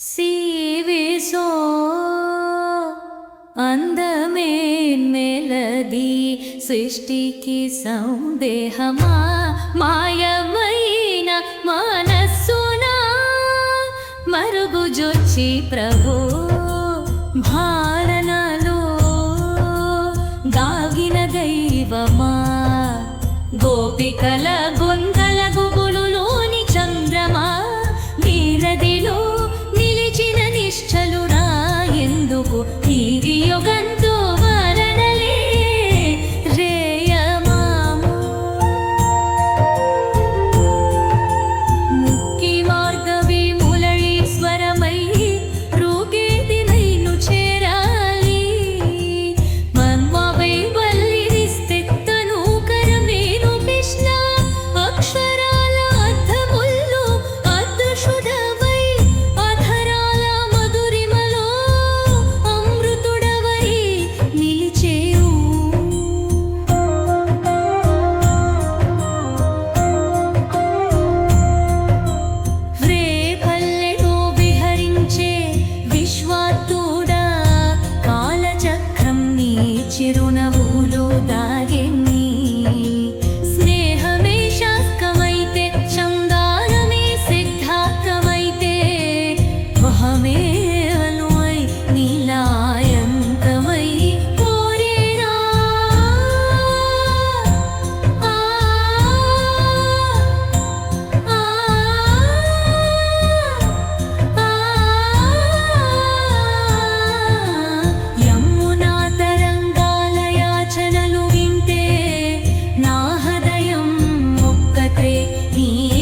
సీవిసో అందమేన్ మెలది సృష్టికి సందేహమా మాయమైన మనస్సున మరుగుజొచ్చి ప్రభు భారణలో దాగిన దైవమా గోపికల நீ